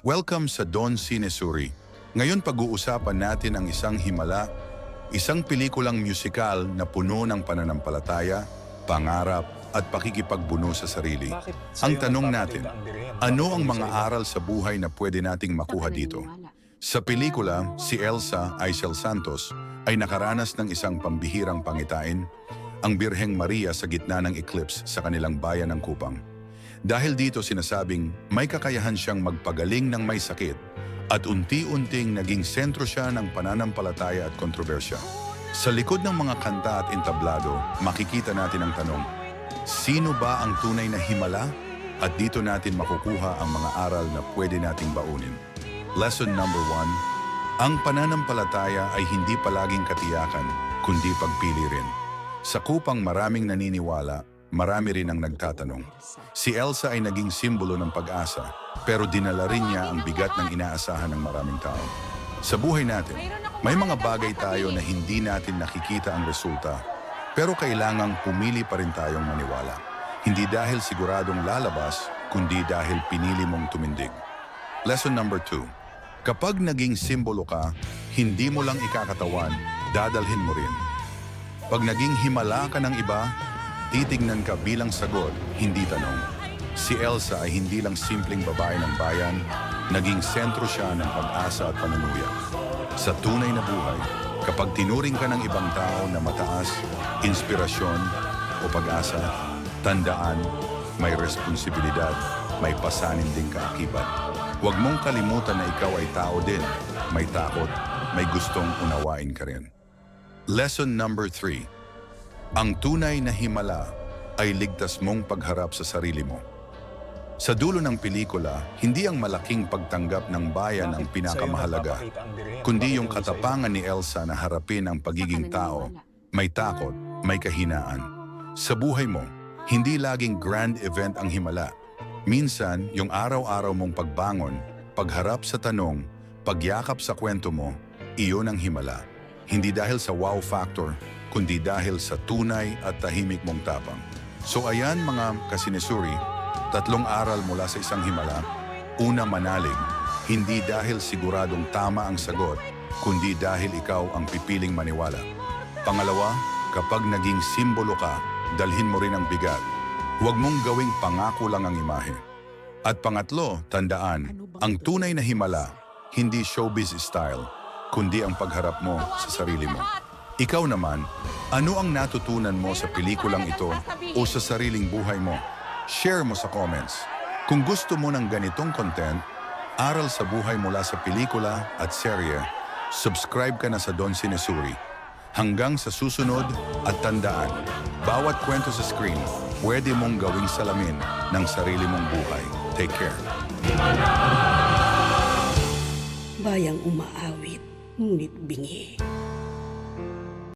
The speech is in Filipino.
Welcome sa Don Sinesuri. Ngayon pag-uusapan natin ang isang himala, isang pelikulang musikal na puno ng pananampalataya, pangarap at pakikipagbuno sa sarili. Ang tanong natin, ano ang mga aral sa buhay na pwede nating makuha dito? Sa pelikula, si Elsa Aisel Santos ay nakaranas ng isang pambihirang pangitain, ang Birheng Maria sa gitna ng eclipse sa kanilang bayan ng Kupang. Dahil dito sinasabing may kakayahan siyang magpagaling ng may sakit at unti-unting naging sentro siya ng pananampalataya at kontrobersya. Sa likod ng mga kanta at entablado, makikita natin ang tanong, sino ba ang tunay na himala? At dito natin makukuha ang mga aral na pwede nating baunin. Lesson number one, ang pananampalataya ay hindi palaging katiyakan, kundi pagpili rin. Sa kupang maraming naniniwala, marami rin ang nagtatanong. Si Elsa ay naging simbolo ng pag-asa, pero dinala rin niya ang bigat ng inaasahan ng maraming tao. Sa buhay natin, may mga bagay tayo na hindi natin nakikita ang resulta, pero kailangang pumili pa rin tayong maniwala. Hindi dahil siguradong lalabas, kundi dahil pinili mong tumindig. Lesson number two. Kapag naging simbolo ka, hindi mo lang ikakatawan, dadalhin mo rin. Pag naging himala ka ng iba, titignan ka bilang sagot, hindi tanong. Si Elsa ay hindi lang simpleng babae ng bayan, naging sentro siya ng pag-asa at panunuya. Sa tunay na buhay, kapag tinuring ka ng ibang tao na mataas, inspirasyon o pag-asa, tandaan, may responsibilidad, may pasanin ding kaakibat. Huwag mong kalimutan na ikaw ay tao din, may takot, may gustong unawain ka rin. Lesson number three. Ang tunay na himala ay ligtas mong pagharap sa sarili mo. Sa dulo ng pelikula, hindi ang malaking pagtanggap ng bayan ang pinakamahalaga, kundi yung katapangan ni Elsa na harapin ang pagiging tao, may takot, may kahinaan. Sa buhay mo, hindi laging grand event ang himala. Minsan, yung araw-araw mong pagbangon, pagharap sa tanong, pagyakap sa kwento mo, iyon ang himala. Hindi dahil sa wow factor, kundi dahil sa tunay at tahimik mong tapang. So ayan mga kasinesuri, tatlong aral mula sa isang himala. Una manalig, hindi dahil siguradong tama ang sagot, kundi dahil ikaw ang pipiling maniwala. Pangalawa, kapag naging simbolo ka, dalhin mo rin ang bigat. Huwag mong gawing pangako lang ang imahe. At pangatlo, tandaan, ang tunay na himala, hindi showbiz style, kundi ang pagharap mo sa sarili mo. Ikaw naman, ano ang natutunan mo sa pelikulang ito o sa sariling buhay mo? Share mo sa comments. Kung gusto mo ng ganitong content, aral sa buhay mula sa pelikula at serye, subscribe ka na sa Don Sinesuri. Hanggang sa susunod at tandaan, bawat kwento sa screen, pwede mong gawing salamin ng sarili mong buhay. Take care. Bayang umaawit, ngunit bingi.